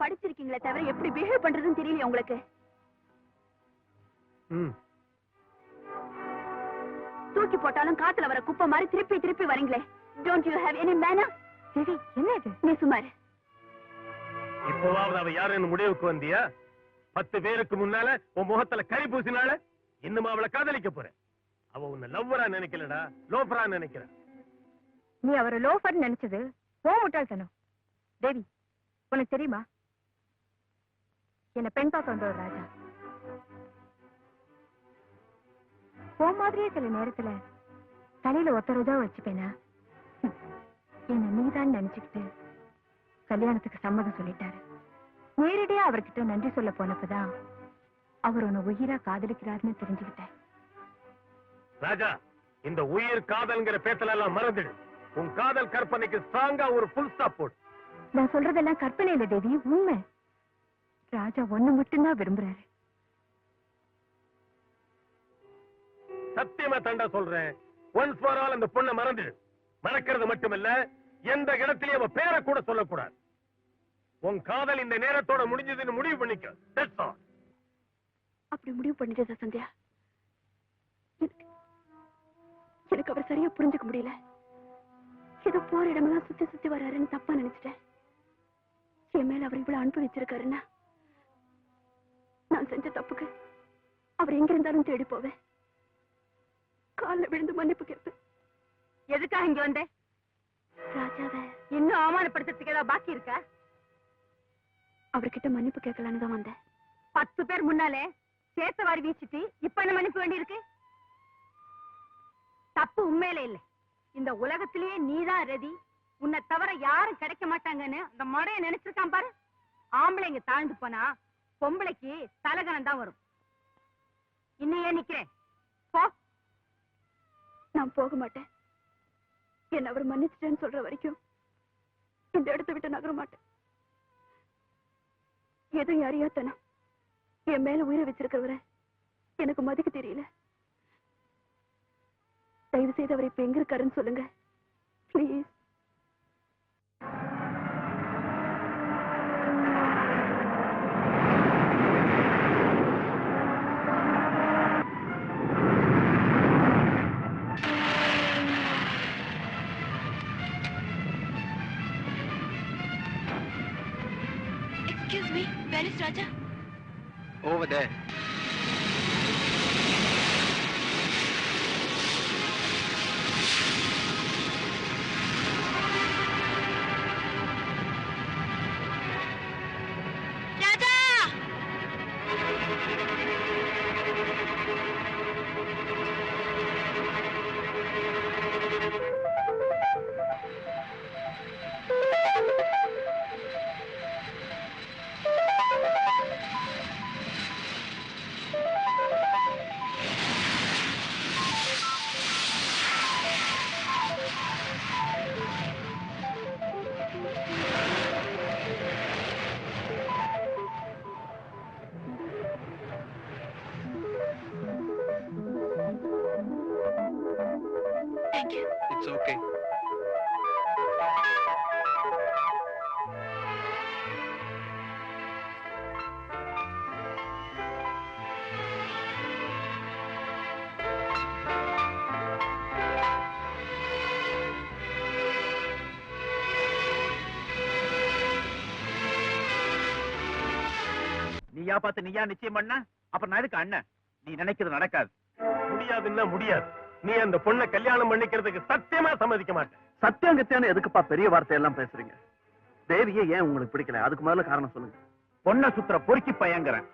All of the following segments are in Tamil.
படிச்சிருக்கீங்களே தவிர எப்படி பிஹேவ் பண்றதுன்னு தெரியல உங்களுக்கு. ம். தூக்கி போட்டாலும் காத்துல வர குப்பை மாதிரி திருப்பி திருப்பி வரீங்களே. Don't you have any manner சரி என்ன இது நீ சுமார் இப்போவாவது அவ யாருன்னு முடிவுக்கு வந்தியா? பத்து பேருக்கு முன்னால உன் முகத்துல கறி பூசினால இன்னும் அவளை காதலிக்க போற அவ உன்னை லவ்வரா நினைக்கலடா. லோஃபரா நினைக்கிற. நீ அவரை லோஃபர் நினைச்சது ஓ முட்டாள்தனம். தேவி உனக்கு தெரியுமா? என்ன பெண் பார்க்க வந்தவர் ராஜா. போ மாதிரியே சில நேரத்துல தலையில ஒத்தரதா வச்சுப்பேனா? என்ன நீதான் நினைச்சுக்கிட்டு கல்யாணத்துக்கு சம்மதம் சொல்லிட்டாரு. நேரடியா அவர்கிட்ட நன்றி சொல்ல போனப்பதான் அவர் உன்னை உயிரா காதலிக்கிறாருன்னு தெரிஞ்சுக்கிட்டேன். ராஜா இந்த உயிர் காதல்ங்கிற பேத்தல எல்லாம் மறந்துடு. உன் காதல் கற்பனைக்கு ஸ்ட்ராங்கா ஒரு ஃபுல் ஸ்டாப் போடு. நான் சொல்றதெல்லாம் கற்பனை இல்ல தேவி. உண்மை. ராஜா ஒண்ணு மட்டும்தான் விரும்புறாரு. சத்தியமா தண்டா சொல்றேன். ஒன்ஸ் ஃபார் ஆல் அந்த பொண்ணை மறந்துடு. மறக்கிறது மட்டுமல்ல எந்த இடத்திலயும் அவ பேரை கூட சொல்லக்கூடாது. உன் காதல் இந்த நேரத்தோட முடிஞ்சதுன்னு முடிவு பண்ணிக்க. அப்படி முடிவு பண்ணிட்டதா சந்தியா? எனக்கு அவர் சரியா புரிஞ்சுக்க முடியல. ஏதோ போற இடமெல்லாம் சுத்தி சுத்தி வர்றாருன்னு தப்பா நினைச்சிட்டேன். என் மேல அவர் இவ்வளவு அன்பு வச்சிருக்காருன்னா நான் செஞ்ச தப்புக்கு அவர் எங்க இருந்தாலும் தேடி போவேன். கால்ல விழுந்து மன்னிப்பு கேட்பேன். எதுக்காக இங்க வந்த? ராஜாவை இன்னும் அவமானப்படுத்துறதுக்கு ஏதாவது பாக்கி இருக்கா? அவர்கிட்ட மன்னிப்பு கேட்கலான்னு தான் வந்தேன். பத்து பேர் முன்னாலே சேத்த வாரி வீசிட்டு இப்ப என்ன மன்னிப்பு வேண்டி இருக்கு உண்மையில இல்ல. இந்த உலகத்திலேயே நீதான் ரதி. உன்னை தவிர யாரும் கிடைக்க மாட்டாங்கன்னு அந்த மடைய நினைச்சிருக்கான் பாரு. ஆம்பளைங்க தாழ்ந்து போனா பொம்பளைக்கு தலகணம் தான் வரும். இன்னும் ஏன் நிக்கிறேன்? போ. நான் போக மாட்டேன். என்ன அவர் மன்னிச்சிட்டேன்னு சொல்ற வரைக்கும் இந்த இடத்த விட்டு நகர மாட்டேன். எதுவும் அறியாத்தனம். என் மேல உயிரை வச்சிருக்கிறவரை எனக்கு மதிக்க தெரியல. தயவு செய்து அவர் இப்ப எங்க இருக்காருன்னு சொல்லுங்க please Excuse me, where is Raja? Over there. Thank you. It's okay. நீயா பார்த்து நீயா நிச்சயம் பண்ண அப்புறம் நான் எதுக்கு அண்ணன் நீ நினைக்கிறது நடக்காது முடியாதுன்னா முடியாது நீ அந்த பொண்ணை கல்யாணம் பண்ணிக்கிறதுக்கு சத்தியமா சம்மதிக்க மாட்டேன். சத்தியம் கத்தியான எதுக்குப்பா பெரிய வார்த்தையெல்லாம் பேசுறீங்க? தேவியே ஏன் உங்களுக்கு பிடிக்கல? அதுக்கு முதல்ல காரணம் சொல்லுங்க. பொண்ணை சுத்துற பொறுக்கி பயங்கறேன்.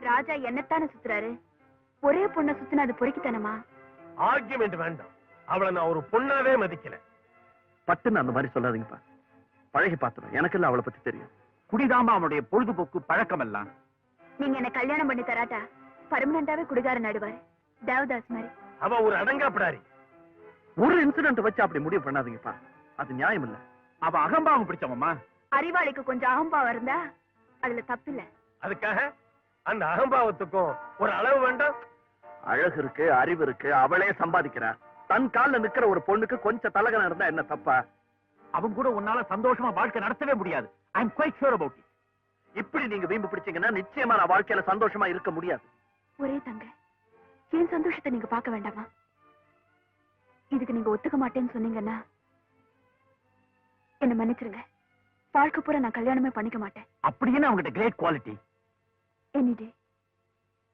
ராஜா என்னத்தானே சுத்துறாரு? ஒரே பொண்ணை சுத்தினா அது பொறுக்கித்தனமா? ஆர்கியுமெண்ட் வேண்டாம். அவளை நான் ஒரு பொண்ணாவே மதிக்கல. பட்டுன்னு அந்த மாதிரி சொல்லாதீங்கப்பா. பழகி பார்த்துடும் எனக்கு இல்ல அவளை பத்தி தெரியும். குடிதாம அவனுடைய பொழுதுபோக்கு பழக்கம் எல்லாம் நீங்க என்ன கல்யாணம் பண்ணி தராட்டா பர்மனண்டாவே குடிகார நடுவாரு தேவதாஸ் மாதிரி. அவ ஒரு அடங்காப்பிடாரி. ஒரு இன்சிடென்ட் வச்சு அப்படி முடிவு பண்ணாதீங்கப்பா. அது நியாயம் இல்ல. அவ அகம்பாவம் பிடிச்சவம்மா. அறிவாளிக்கு கொஞ்சம் அகம்பாவம் இருந்தா அதுல தப்பில்ல அதுக்காக அந்த அகம்பாவத்துக்கும் ஒரு அளவு வேண்டாம். அழகு இருக்கு அறிவு இருக்கு அவளே சம்பாதிக்கிறா. தன் கால்ல நிக்கிற ஒரு பொண்ணுக்கு கொஞ்சம் தலகனம் இருந்தா என்ன தப்பா? அவங்க கூட உன்னால சந்தோஷமா வாழ்க்கை நடத்தவே முடியாது. I am quite sure about இப்படி நீங்க வீம்பு பிடிச்சீங்கன்னா நிச்சயமா நான் வாழ்க்கையில சந்தோஷமா இருக்க முடியாது. ஒரே தங்க. என் சந்தோஷத்தை நீங்க பார்க்க வேண்டாமா இதுக்கு நீங்க ஒத்துக்க மாட்டேன்னு சொன்னீங்கன்னா என்ன மன்னிச்சிருங்க வாழ்க்கை பூரா நான் கல்யாணமே பண்ணிக்க மாட்டேன் அப்படின்னு அவங்ககிட்ட great quality any day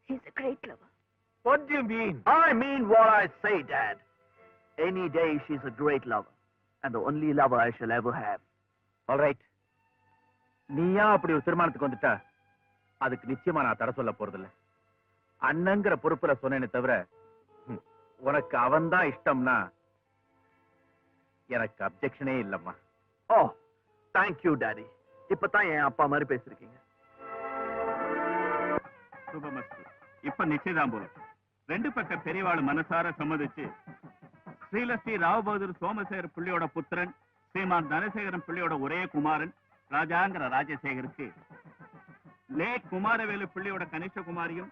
is a great lover What do you mean? I mean what I say, Dad. Any day she's a great lover. And the only lover I shall ever have. Alright நீயா அப்படி ஒரு தீர்மானத்துக்கு வந்துட்டா அதுக்கு நிச்சயமா நான் தர சொல்ல போறதில்ல அண்ணங்கிற பொறுப்புல சொன்னேனே தவிர உனக்கு அவன்தான் இஷ்டம்னா எனக்கு அப்செக்ஷனே இல்லம்மா. thank you, Daddy. இப்பதான் என் அப்பா மாதிரி பேசிருக்கீங்க. சுபமஸ்து இப்ப நிச்சயதாம்பூலம் ரெண்டு பக்க பெரியவாள் மனசார சம்மதிச்சு ஸ்ரீலஸ்ரீ ராவ் பகதூர் சோமசேகர் பிள்ளையோட புத்திரன் ஸ்ரீமான் தனசேகரன் பிள்ளையோட ஒரே குமாரன் ராஜாங்கிற ராஜசேகருக்கு லேட் குமாரவேலு பிள்ளையோட கனிஷ்ட குமாரியும்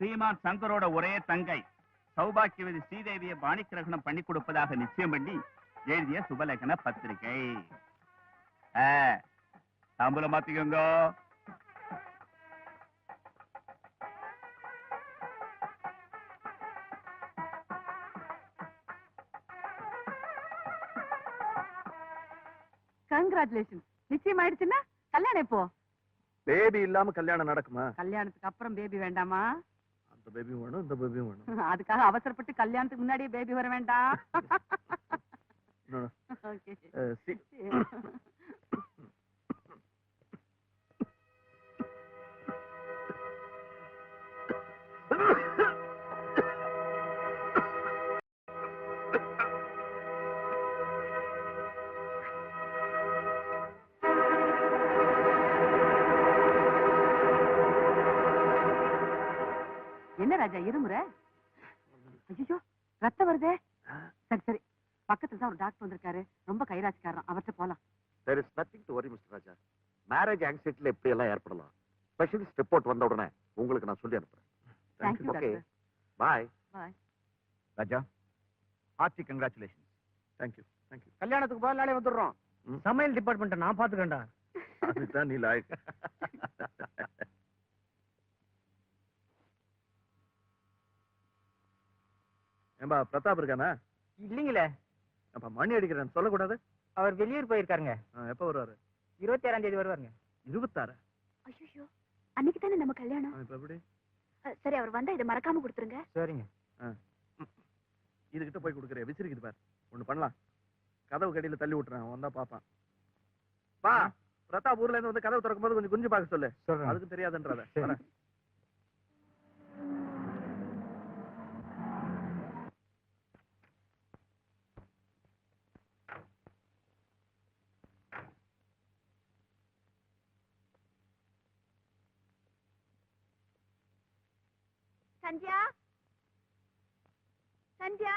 ஸ்ரீமான் சங்கரோட ஒரே தங்கை. சௌபாக்கியவதி ஸ்ரீதேவியை பாணிக்கிரகணம் பண்ணி கொடுப்பதாக நிச்சயம் பண்ணி எழுதிய சுபலேகன பத்திரிகை. ஆ, தாம்பூலம் மாத்திக்கோங்க. கங்க்ராச்சுலேஷன் நிச்சயம் ஆயிடுச்சுன்னா கல்யாணம் எப்போ? பேபி இல்லாம கல்யாணம் நடக்குமா? கல்யாணத்துக்கு அப்புறம் பேபி வேண்டாமா? அந்த பேபியும் வேணும் இந்த பேபியும் வேணும். அதுக்காக அவசரப்பட்டு கல்யாணத்துக்கு முன்னாடியே பேபி வர வேண்டாம். என்ன ராஜா இருமுற? ஐயோ ரத்தம் வருதே. சரி சரி. பக்கத்துல தான் ஒரு டாக்டர் வந்திருக்காரு. ரொம்ப கைராசிக்காரன் அவர்கிட்ட போலாம். There is nothing to worry mister Raja marriage ஆங்ஸைட்டில எப்படி எல்லாம் ஏற்படலாம்? ஸ்பெஷலிஸ்ட் ரிப்போர்ட் வந்த உடனே உங்களுக்கு நான் சொல்லி அனுப்புறேன். Thank you okay doctor bye bye Raja hearty congratulation thank you, thank you. கல்யாணத்துக்கு நாளே வந்துடுறோம். சமையல் டிபார்ட்மெண்ட் நான் பாத்துக்கேன்டா அதுதான் நீ லாயக். ஏம்பா பிரதாப் இருக்கானா? இல்லீங்களே. அப்ப மணி அடிக்கிறேன் சொல்லக்கூடாது. அவர் வெளியூர் போயிருக்காருங்க. எப்ப வருவாரு? இருபத்தி ஆறாம் தேதி வருவாருங்க. இருபத்தாறு? ஐயோ அன்னைக்கு தானே நம்ம கல்யாணம்? இப்ப எப்படி? சரி அவர் வந்தா இதை மறக்காம கொடுத்துருங்க. சரிங்க. இதுகிட்ட போய் கொடுக்குறேன். விசிறிக்குது பார். ஒண்ணு பண்ணலாம். கதவு கடியில தள்ளி விட்டுறேன். அவன் வந்தா பாப்பான். பா பிரதாப் ஊர்ல இருந்து வந்து கதவு திறக்கும் போது கொஞ்சம் குஞ்சு பார்க்க சொல்லு. அதுக்கும் தெரியாதுன்றத. சந்தியா? சந்தியா?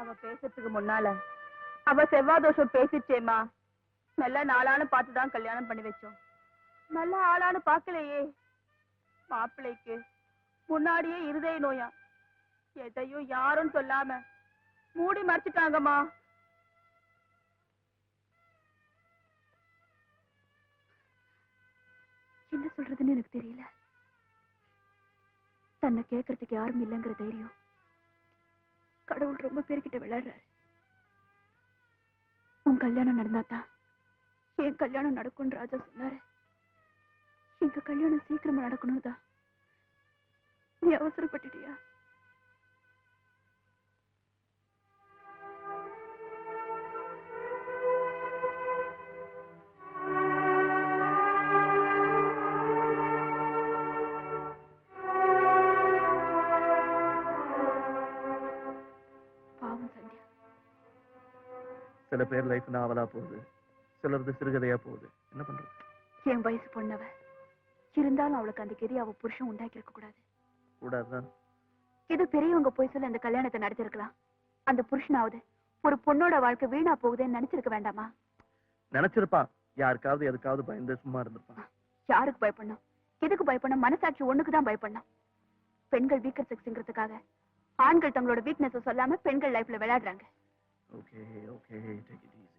அவ பேசுறதுக்கு முன்னால அவ செவ்வாய் தோஷம் பேசிச்சேமா நல்ல நாளான்னு பார்த்து தான் கல்யாணம் பண்ணி வச்சோம். நல்ல ஆளான்னு பார்க்கலையே. மாப்பிள்ளைக்கு முன்னாடியே இருதய நோயா. எதையும் யாரும் சொல்லாம மூடி மறைச்சிட்டாங்கம்மா. என்ன சொல்றதுன்னு எனக்கு தெரியல. தன்னை கேட்கறதுக்கு யாரும் இல்லைங்கிற தைரியம். கடவுள் ரொம்ப பேர்கிட்ட விளையாடுறாரு. உன் கல்யாணம் நடந்தாதான் என் கல்யாணம் நடக்கும்னு ராஜா சொன்னாரு. எங்க கல்யாணம் சீக்கிரமா நடக்கணும் தான் நீ அவசரப்பட்டுட்டியா? சில பேர் லைஃப் நாவலா போகுது. சிலரது சிறுகதையா போகுது. என்ன பண்றது? என் வயசு பொண்ணவ. இருந்தாலும் அவளுக்கு அந்த கெதி அவ புருஷன் உண்டாக்கி இருக்க கூடாது. கூடாதுதான். ஏதோ பெரியவங்க போய் சொல்லி அந்த கல்யாணத்தை நடத்திருக்கலாம் அந்த புருஷனாவது ஒரு பொண்ணோட வாழ்க்கை வீணா போகுதுன்னு நினைச்சிருக்க வேண்டாமா? நினைச்சிருப்பான். யாருக்காவது எதுக்காவது பயந்து சும்மா இருந்திருப்பான். யாருக்கு பயப்படணும்? எதுக்கு பயப்படணும்? மனசாட்சி ஒண்ணுக்கு தான் பயப்படணும். பெண்கள் வீக்கர் செக்ஸ்ங்கிறதுக்காக ஆண்கள் தங்களோட வீக்னஸ் சொல்லாம பெண்கள் லைஃப்ல விளையாடுறாங்க. Okay okay take it